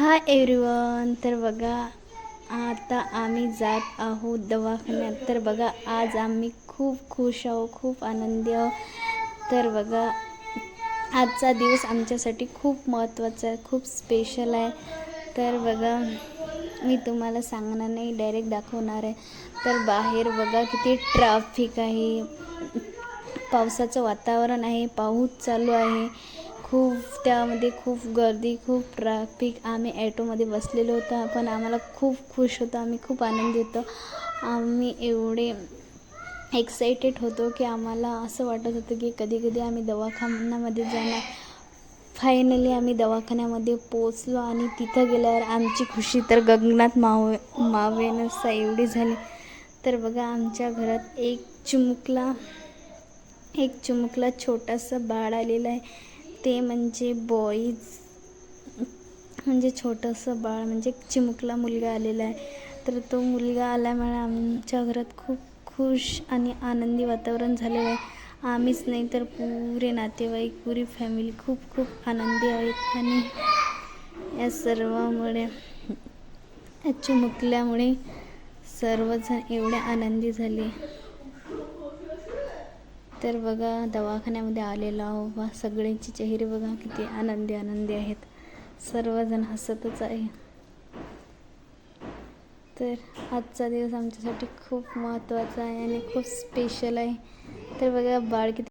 Hi everyone तर बघा आता आम्ही जात आहोत दवाखान्यात. तर बघा आज आम्ही खूप खुश आहोत खूप आनंदी आहोत. तर बघा आजचा दिवस आमच्यासाठी खूप महत्त्वाचा आहे खूप स्पेशल आहे. तर बघा मी तुम्हाला सांगणार नाही डायरेक्ट दाखवणार आहे. तर बाहेर बघा किती ट्राफिक आहे. पावसाचं वातावरण आहे पाऊस चालू आहे. खूप त्यामध्ये खूप गर्दी खूप ट्रॅफिक आम्ही ॲटोमध्ये बसलेलो होतो पण आम्हाला खूप खुश होतो. आम्ही खूप आनंदी होतो. आम्ही एवढे एक्साइटेड होतो की आम्हाला असं वाटत होतं की कधी कधी आम्ही दवाखान्यामध्ये जाणार. फायनली आम्ही दवाखान्यामध्ये पोचलो आणि तिथं गेल्यावर आमची खुशी तर गगनात मावे मावेनसा एवढी झाली. तर बघा आमच्या घरात एक चिमुकला एक चिमुकला छोटासा बाळ आलेला आहे. ते म्हणजे बॉईज म्हणजे छोटंसं बाळ म्हणजे चिमुकला मुलगा आलेला आहे. तर तो मुलगा आल्यामुळे आमच्या घरात खूप खुश आणि आनंदी वातावरण झालेलं आहे. आम्हीच नाही तर पुरे नातेवाईक पुरी फॅमिली खूप खूप आनंदी आहेत. आणि या सर्वामुळे या चिमुकल्यामुळे सर्वजण एवढे आनंदी झाले. तर बघा दवाखान्यामध्ये आलेलो आहो बा सगळ्यांचे चेहरे बघा किती आनंदी आनंदी आहेत. सर्वजण हसतच आहे. तर आजचा दिवस आमच्यासाठी खूप महत्त्वाचा आहे आणि खूप स्पेशल आहे. तर बघा बाळ किती